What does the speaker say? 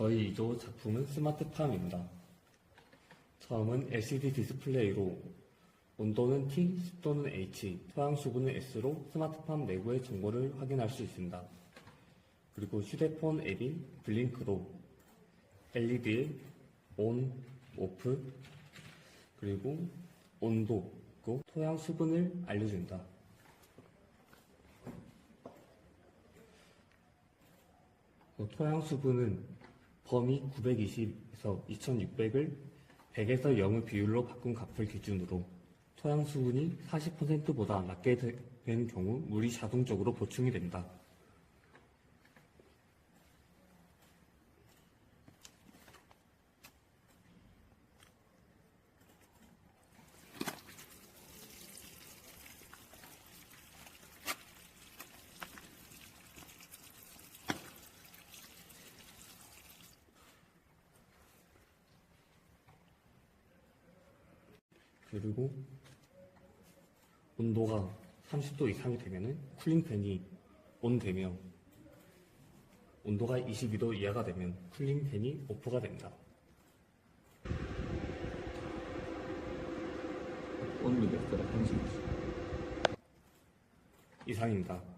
저희 2조 작품은 스마트팜입니다. 처음은 LCD 디스플레이로 온도는 T, 습도는 H, 토양 수분은 S로 스마트팜 내부의 정보를 확인할 수 있습니다. 그리고 휴대폰 앱인 블링크로 LED에 ON, OFF, 그리고 온도, 그 토양 수분을 알려준다. 그 토양 수분은 범위 920에서 2600을 100에서 0의 비율로 바꾼 값을 기준으로 토양 수분이 40%보다 낮게 되- 된 경우 물이 자동적으로 보충이 된다. 그리고 온도가 30도 이상이 되면은 쿨링팬이 온되며 온도가 22도 이하가 되면 쿨링팬이 오프가 됩니다. 온도 몇 도라 한식 이상입니다.